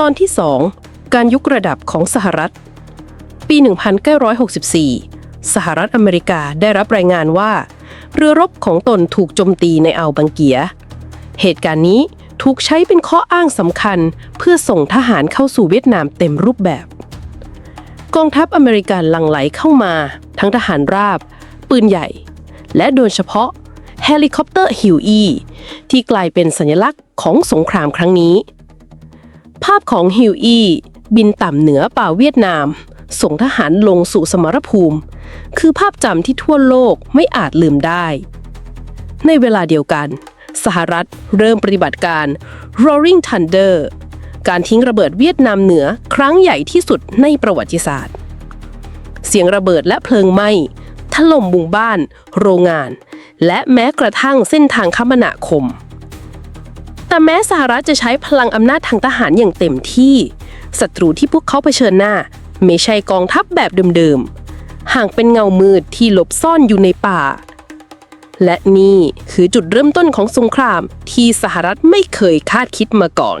ตอนที่ 2 การยกระดับของสหรัฐ ปี 1964 สหรัฐอเมริกาได้รับรายงานว่า เรือรบของตนถูกโจมตีในอ่าวบังเกีย เหตุการณ์นี้ถูกใช้เป็นข้ออ้างสำคัญเพื่อส่งทหารเข้าสู่เวียดนามเต็มรูปแบบ กองทัพอเมริกันหลั่งไหลเข้ามา ทั้งทหารราบ ปืนใหญ่ และโดยเฉพาะเฮลิคอปเตอร์ฮิวอีที่กลายเป็นสัญลักษณ์ของสงครามครั้งนี้ ภาพของฮิวอีบินต่ำเหนือป่าเวียดนาม ส่งทหารลงสู่สมรภูมิ คือภาพจำที่ทั่วโลกไม่อาจลืมได้ ในเวลาเดียวกัน สหรัฐเริ่มปฏิบัติการ Roaring Thunder การทิ้งระเบิดเวียดนามเหนือครั้งใหญ่ที่สุดในประวัติศาสตร์ เสียงระเบิดและเพลิงไหม้ถล่มหมู่บ้าน โรงงาน และแม้กระทั่งเส้นทางคมนาคม แต่แม้สหรัฐจะใช้พลังอำนาจทางทหารอย่างเต็มที่ศัตรูที่พวกเขาเผชิญหน้า ไม่ใช่กองทัพแบบเดิมๆ ห่างเป็นเงามืดที่หลบซ่อนอยู่ในป่า และนี่คือจุดเริ่มต้นของสงครามที่สหรัฐไม่เคยคาดคิดมาก่อน